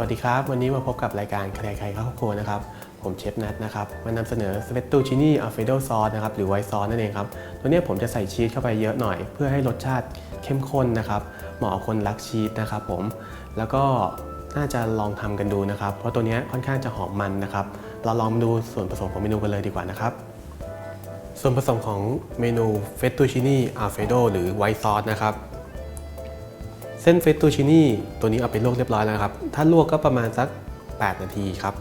สวัสดีครับ วันนี้มาพบกับรายการใครใครเข้าครัวนะครับ ผมเชฟนัทนะครับ มานำเสนอสเปตตูชินี่อัลเฟโดซอสนะครับ หรือไวท์ซอสนั่นเองครับ ตัวนี้ผมจะใส่ชีสเข้าไปเยอะหน่อย เพื่อให้รสชาติเข้มข้นนะครับ เหมาะกับคนรักชีสนะครับผม แล้วก็น่าจะลองทำกันดูนะครับ เพราะตัวนี้ค่อนข้างจะหอมมันนะครับ เราลองดูส่วนผสมของเมนูกันเลยดีกว่านะครับ ส่วนผสมของเมนูเฟตตูชินี่อัลเฟโดหรือไวท์ซอสนะครับ ส้นเฟตตูชินี่ตัวนี้เอาไปลวกเรียบร้อยแล้วครับ ถ้าลวกก็ประมาณสัก 8 นาทีครับ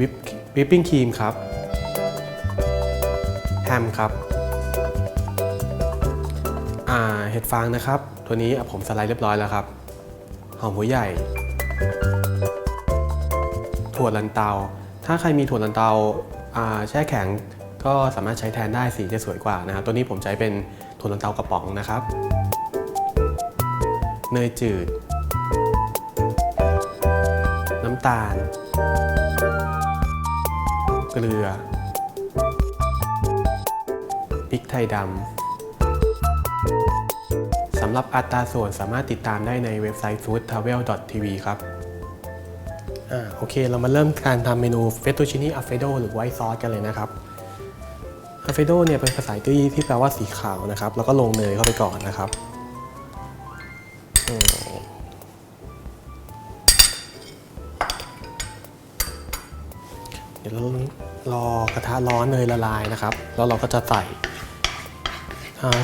วิปวิปปิ้งครีมครับแฮมครับอ่าเห็ดฟางนะครับ ตัวนี้ผมสไลด์เรียบร้อยแล้วครับหอมหัวใหญ่ ถั่วลันเตา ถ้าใครมีถั่วลันเตาอ่าแช่แข็งก็สามารถใช้แทนได้สีจะสวยกว่านะครับตัวนี้ผมใช้เป็นถั่วลันเตากระป๋องนะครับ เนยจืด น้ำตาล เกลือ พริกไทยดำ สำหรับอัตราส่วนสามารถติดตามได้ในเว็บไซต์ foodtravel.tv ครับอ่าโอเค เรามาเริ่มการทำเมนูเฟตตูชินี่อัลเฟโดหรือไวท์ซอสกันเลยนะครับอัลเฟโดเนี่ยเป็นภาษาอิตาลีที่แปลว่าสีขาวนะครับ แล้วก็ลงเนยเข้าไปก่อนนะครับ ดี๋ยวเรารอกระทะร้อนเนยละลายนะครับ แล้วเราก็จะใส่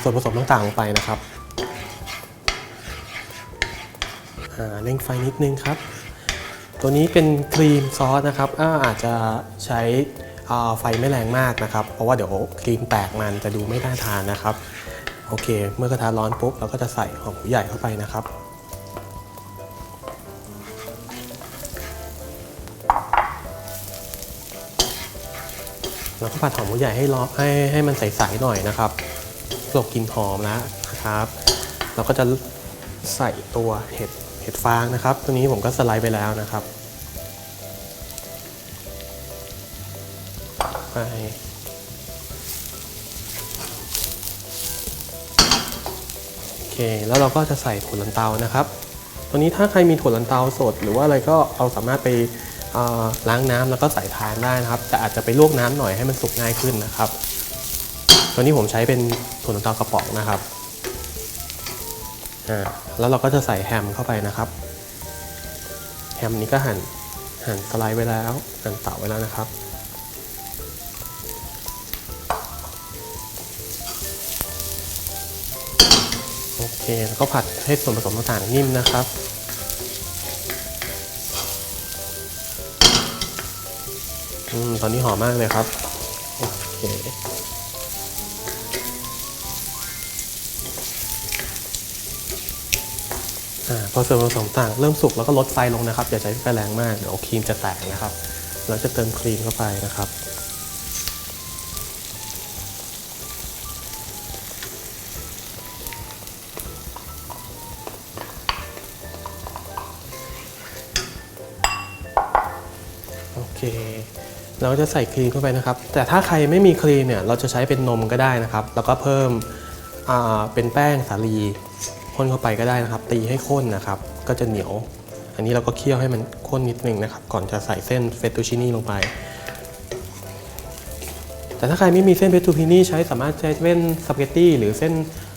ส่วนผสมต่างๆลงไปนะครับเร่งไฟนิดนึงครับ ตัวนี้เป็นครีมซอสนะครับอาอาจจะใช้ไฟไม่แรงมากนะครับ เพราะว่าเดี๋ยวครีมแตกมันจะดูไม่น่าทานนะครับ โอเค เมื่อกระทะร้อนปุ๊บเราก็จะใส่หอมหัวใหญ่เข้าไปนะครับ แล้วก็ผัดหอมหัวใหญ่ให้รอนให้ให้มันใสๆหน่อยนะครับหลบกินหอมแล้วนะครับ เราก็จะใส่ตัวเห็ดเห็ดฟางนะครับ ตัวนี้ผมก็สไลด์ไปแล้วนะครับไปโอเค แล้วเราก็จะใส่ถั่วลันเตานะครับ ตัวนี้ถ้าใครมีถั่วลันเตาสด หรือว่าอะไรก็เอาสามารถไป ล้างน้ำแล้วก็ใส่ทานได้นะครับ แต่อาจจะไปลวกน้ำหน่อยให้มันสุกง่ายขึ้นนะครับ ตัวนี้ผมใช้เป็นถั่วลันเตากระป๋องนะครับแล้วเราก็จะใส่แฮมเข้าไปนะครับ แฮมนี้ก็หั่นหั่นสไลด์ไว้แล้ว หั่นเตาไว้แล้วนะครับ โอเค แล้วก็ผัดให้ส่วนผสมต่างๆนิ่มนะครับ อืมตอนนี้หอมมากเลยครับ โอเคอ่าพอส่วนผสมต่างเริ่มสุกแล้วก็ลดไฟลงนะครับ อย่าใช้ไฟแรงมาก เดี๋ยวครีมจะแตกนะครับ เราจะเติมครีมเข้าไปนะครับโอเค เราก็จะใส่ครีมเข้าไปนะครับ แต่ถ้าใครไม่มีครีมเนี่ยเราจะใช้เป็นนมก็ได้นะครับ แล้วก็เพิ่มเป็นแป้งสาลีข้นเข้าไปก็ได้นะครับ ตีให้ข้นนะครับ ก็จะเหนียว อันนี้เราก็เคี่ยวให้มันข้นนิดนึงนะครับ ก่อนจะใส่เส้นเฟตตูชินี่ลงไป แต่ถ้าใครไม่มีเส้นเฟตตูชินี่ใช้สามารถใช้เส้นสปาเกตตี้หรือเส้น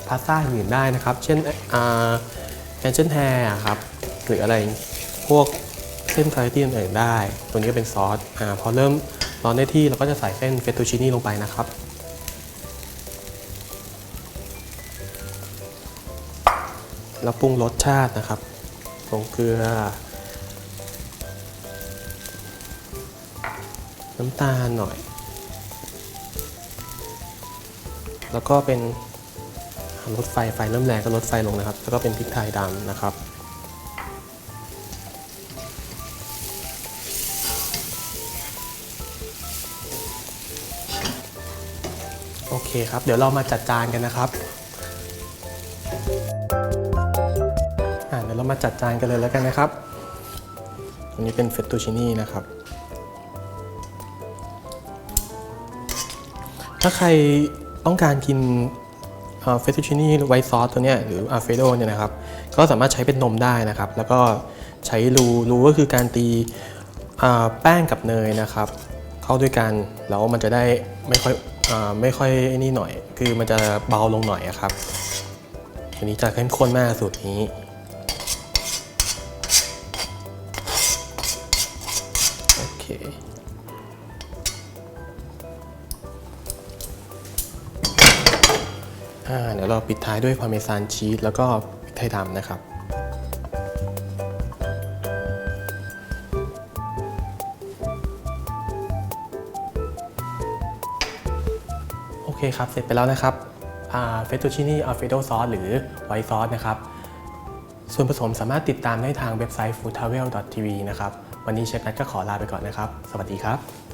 พาสต้าอื่นได้นะครับ เช่นแอนเจนแฮร์ครับ หรืออะไรพวก เส้นสปาเกตตี้อื่นๆได้ ตัวนี้ก็เป็นซอสอ่าพอเริ่มร้อนได้ที่เราก็จะใส่เส้นเฟตตูชินี่ลงไปนะครับ แล้วปรุงรสชาตินะครับผงเกลือ น้ำตาลหน่อย แล้วก็เป็นลดไฟไฟเริ่มแรงก็ลดไฟลงนะครับ แล้วก็เป็นพริกไทยดำนะครับ เคครับ เดี๋ยวเรามาจัดจานกันนะครับเดี๋ยวเรามาจัดจานกันเลยแล้วกันนะครับอันนี้เป็นเฟตตูชินี่นะครับ ถ้าใครต้องการกินเฟตตูชินี่ไวท์ซอสตัวเนี้ยหรืออาเฟโดเนี่ยนะครับ ก็สามารถใช้เป็นนมได้นะครับ แล้วก็ใช้รูรูก็คือการตีแป้งกับเนยนะครับ เข้าด้วยกันแล้วมันจะได้ไม่ค่อย ไม่ค่อยนี่หน่อย คือมันจะเบาลงหน่อยครับอันนี้จะเข้มข้นมากสูตรนี้โอเคอ่าเดี๋ยวเราปิดท้ายด้วยพาร์เมซานชีสแล้วก็พริกไทยดำนะครับ ครับ เสร็จไปแล้วนะครับเฟตตูชินี่อัลเฟโดซอสหรือไวท์ซอสนะครับ ส่วนผสมสามารถติดตามได้ทางเว็บไซต์ foodtravel.tv นะครับ วันนี้เชฟนัทก็ขอลาไปก่อนนะครับ สวัสดีครับ